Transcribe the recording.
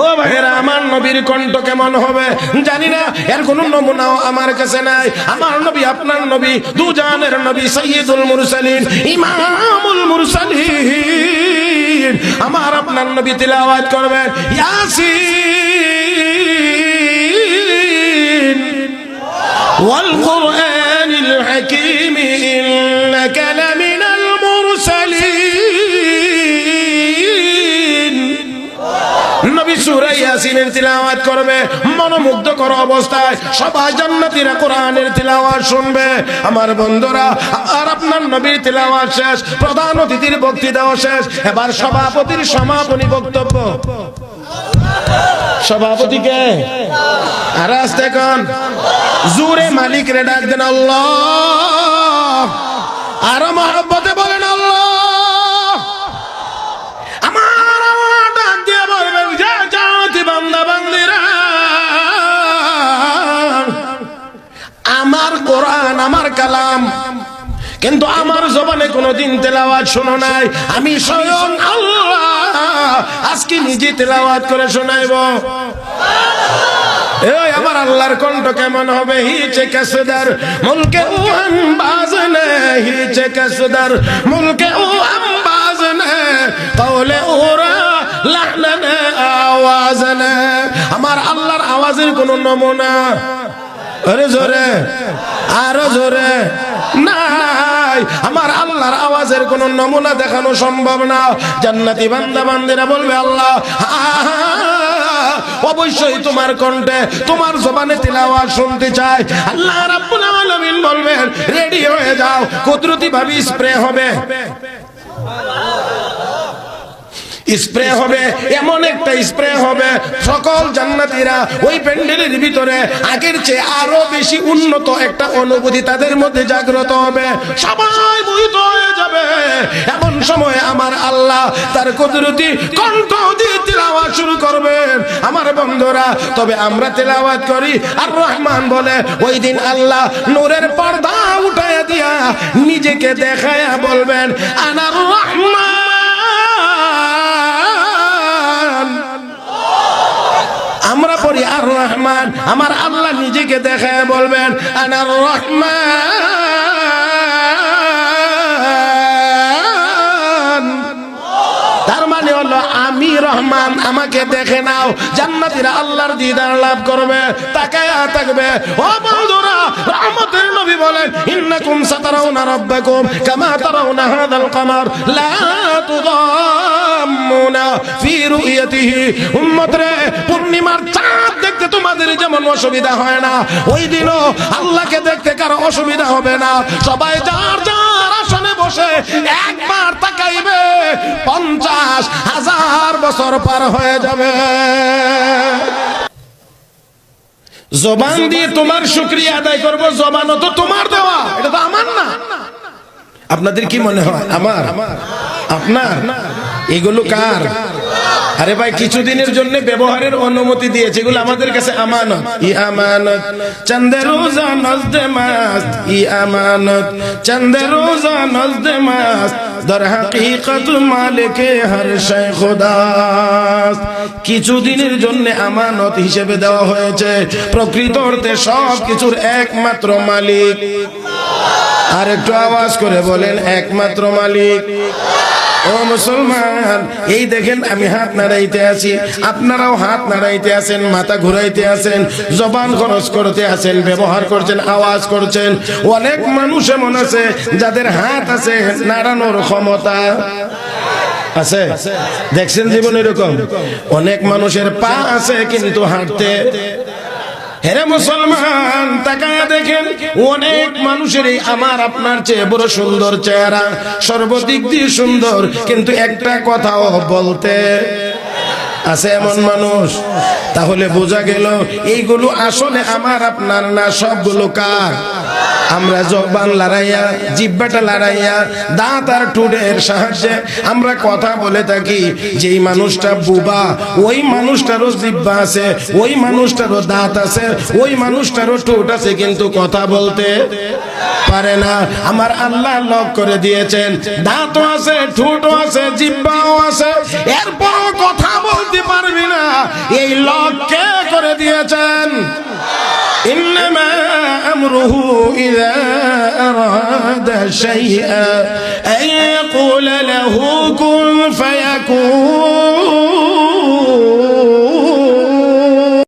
ও ভাইয়েরা আমার নবীর কণ্ঠ কেমন হবে? জানি না, এর কোনো নমুনাও আমার কাছে নাই। আমার নবী, আপনার নবী, দুজানের নবী সৈয়দুল মুরসালিন, ইমামুল মুরসালিন। আমার আপনার নবী তিলাওয়াত করবেন ইয়াসিন। ওয়াল কুরআনিল হাকীম, ইন্নাকা নবী সূরা ইয়াসিনের তিলাওয়াত করবে, মনোমুগ্ধ কর অবস্থায় সবাই জান্নাতীরা কোরআনের তিলাওয়াত শুনবে। আমার বন্ধুরা, আর আপনার নবীর তিলাওয়াত শেষ, প্রধান অতিথির বক্তৃতাও শেষ, এবার সভাপতির সমাপনী বক্তব্য। সভাপতিকে আর আসতে কোন জুরে মালিক রে ডাক দেন আল্লাহ। আরও মহব্বতে বলেন কিন্তু আমার জবানে কোনোদিন তেলাওয়াত শোনো নাই। আমি স্বয়ং আল্লাহ। আজকে নিজে তেলাওয়াত করে শোনাইব। এই আমার আল্লাহর কণ্ঠ কেমন হবে? হিচে কাসদার। মুলকে ও আম্বাজ নে হিচে কাসদার। মুলকে ও আম্বাজ নে, কওলে ওরা লাহনা আওয়াজ নে। আমার আল্লাহর আওয়াজের কোনো নমুনা। আরে জোরে। আরও জোরে। নাই, আমার আল্লাহর আওয়াজের কোন নমুনা দেখানো সম্ভব না। জান্নাতি বান্দা বান্দিরা বলবে, আল্লাহ অবশ্যই তোমার কণ্ঠে, তোমার জবানে তিলাওয়াত শুনতে চাই। আল্লাহ রাব্বুল আলামিন বলবেন, রেডি হয়ে যাও, কুদরতি ভাবে স্প্রে হবে। স্প্রে হবে, এমন একটা স্প্রে হবে, সকল জান্নাতীরা ওই প্যান্ডেলের ভিতরে আগের চেয়ে আরও বেশি উন্নত একটা অনুভূতি তাদের মধ্যে জাগ্রত হবে। সবাই মোহিত হয়ে যাবে। এমন সময় আমার আল্লাহ তার কুদরতি কণ্ঠ দিয়ে তিলাওয়াত শুরু করবেন। আমার বন্ধুরা, তবে আমরা তেলাওয়াত করি। আর রহমান বলে, ওই দিন আল্লাহ নূরের পর্দা উঠায় দিয়া নিজেকে দেখায়া বলবেন, আনার রহমান আর রহমান, আমার আল্লাহ নিজেকে দেখে বলবেন, আনার রহমান। তার মানে হলো, আমি রহমান, আমাকে দেখে নাও, জান্নাতিরা আল্লাহর দিদার লাভ করবে তাকে থাকবে। ও বন্ধুরা, রহমতের নবী বলেন, ইন্নাকুম সাতারাউনা রাব্বাকুম কামা তারাউনা হাদাল কামার। লা তুদাম্মুনা ফি রুইয়াতিহি। উম্মত রে পূর্ণিমার চাঁদ দেখতে তোমাদের যেমন অসুবিধা হয় না, ওই দিনও আল্লাহকে দেখতে কারও অসুবিধা হবে না। সবাই যার যার আসনে বসে একবার তাকাইবে, পঞ্চাশ হাজার বছর পার হয়ে যাবে। জবান দিয়ে তোমার শুক্রিয়া আদায় করব জবানও তো তোমার দেওয়া। এটা তো আমার না। আপনাদের কি মনে হয়? আমার। আপনার। এগুলো কার? আরে ভাই, কিছুদিনের জন্য ব্যবহারের অনুমতি দিয়েছে, এগুলো আমাদের কাছে আমানত। ই আমানত চন্দে রোজা নজদে মাস। ই আমানত চন্দে রোজা নজদে মাস। দর হাকিকত মালিকে হর শাই খোদা। কিছুদিনের জন্য আমানত হিসেবে দেওয়া হয়েছে। প্রকৃত অর্থে সব কিছুর একমাত্র মালিক। আর একটু আওয়াজ করে বলেন, একমাত্র মালিক। ও মুসলমান, এই দেখেন আমি হাত নাড়াইতে আছি। আপনারাও হাত নাড়াইতে আছেন, মাথা ঘুরাইতে আছেন, জবান খরচ করতে আছেন, ব্যবহার করছেন, আওয়াজ করছেন। অনেক মানুষ এমন আছে যাদের হাত আছে নাড়ানোর ক্ষমতা। আছে? দেখছেন জীবন এরকম? অনেক মানুষের পা আছে কিন্তু হাঁটতে। হেরে মুসলমান, তাকায় দেখেন, অনেক মানুষেরই আমার আপনার চেয়ে বড় সুন্দর চেহারা। সর্বদিক দিয়ে সুন্দর, কিন্তু একটা কথাও বলতে আছে এমন মানুষ। তাহলে বোঝা গেল, এইগুলো আসলে আমার আপনার না, সবগুলো কার? আমরা জবান লড়াইয়া জিব্বাটা লড়াইয়া, দাঁত আর টুডের সাহায্যে আমরা কথা বলে থাকি। যেই মানুষটা বুবা, ওই মানুষটারও জিব্বা আছে, ওই মানুষটারও দাঁত আছে, ওই মানুষটারও টুট আছে, কিন্তু কথা বলতে পারে না। আমার আল্লাহ লক করে দিয়েছেন, দাঁতও আছে, ঠুটও আছে, জিব্বাও আছে, এরপরও কথা বলতে পারবি না। এই লক কে করে দিয়েছেন? ইন্নামা أمره إذا أراد شيئا أن يقول له كن فيكون